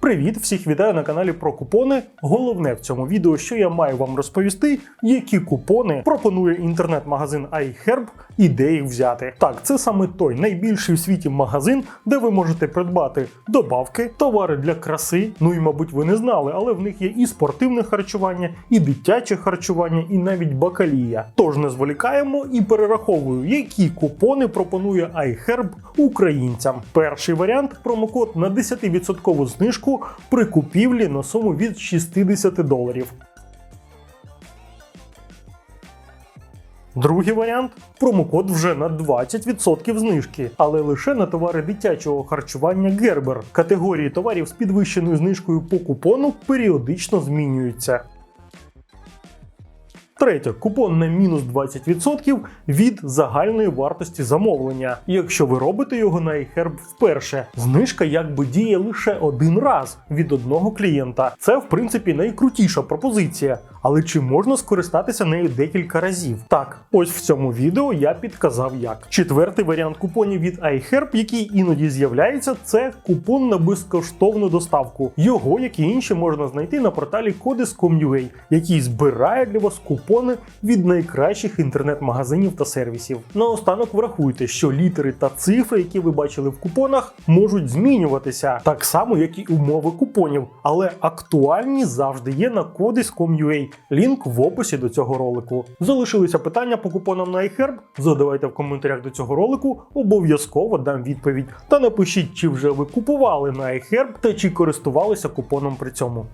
Привіт, всіх вітаю на каналі про купони. Головне в цьому відео, що я маю вам розповісти, які купони пропонує інтернет-магазин iHerb і де їх взяти. Так, це саме той найбільший в світі магазин, де ви можете придбати добавки, товари для краси. Ну і мабуть, ви не знали, але в них є і спортивне харчування, і дитяче харчування, і навіть бакалія. Тож не зволікаємо і перераховую, які купони пропонує iHerb українцям. Перший варіант промокод на 10% знижку при купівлі на суму від 60 доларів. Другий варіант промокод вже на 20% знижки, але лише на товари дитячого харчування Gerber. Категорії товарів з підвищеною знижкою по купону періодично змінюються. Третє, купон на мінус 20% від загальної вартості замовлення. Якщо ви робите його на iHerb вперше, знижка якби діє лише один раз від одного клієнта. Це в принципі найкрутіша пропозиція. Але чи можна скористатися нею декілька разів? Так, ось в цьому відео я підказав як. Четвертий варіант купонів від iHerb, який іноді з'являється, це купон на безкоштовну доставку. Його, як і інші, можна знайти на порталі Codes.com.ua, який збирає для вас купони від найкращих інтернет-магазинів та сервісів. Наостанок врахуйте, що літери та цифри, які ви бачили в купонах, можуть змінюватися так само, як і умови купонів, але актуальні завжди є на Лінк в описі до цього ролику. Залишилися питання по купонам на iHerb? Задавайте в коментарях до цього ролику, обов'язково дам відповідь. Та напишіть, чи вже ви купували на iHerb та чи користувалися купоном при цьому.